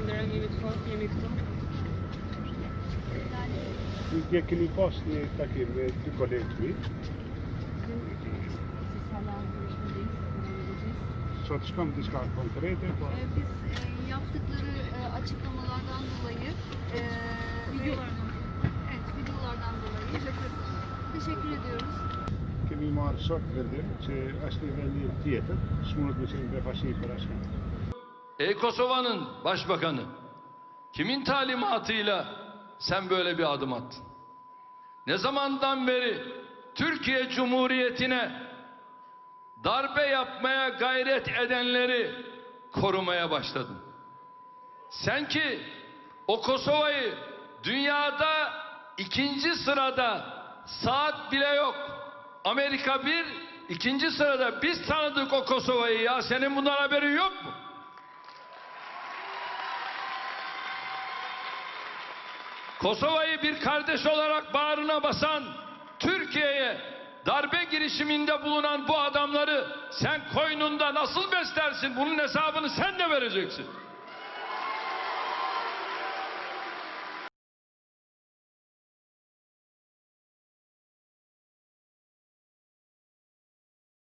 prenderà jemi të fortë, jemi këtu. Ju dje keni pas një takim me dy kolegë mi, sot shkëm diçka konkrete, po Biz e, yaptıkları e, açıklamalardan dolayı e, Videolardan. Evet, videolardan dolayı teşekkür ediyoruz. kemi marrë sot vendim që është një vendim tjetër, s'munët me qenë befashi për asnjë. Ey Kosova'nın başbakanı, kimin talimatıyla sen böyle bir adım attın? Ne zamandan beri Türkiye Cumhuriyeti'ne darbe yapmaya gayret edenleri korumaya başladın? Sen ki o Kosova'yı dünyada ikinci sırada saat bile yok. Amerika bir, ikinci sırada biz tanıdık o Kosova'yı ya. Senin bundan haberin yok mu? Kosova'yı bir kardeş olarak bağrına basan Türkiye'ye darbe girişiminde bulunan bu adamları sen koynunda nasıl beslersin? Bunun hesabını sen de vereceksin.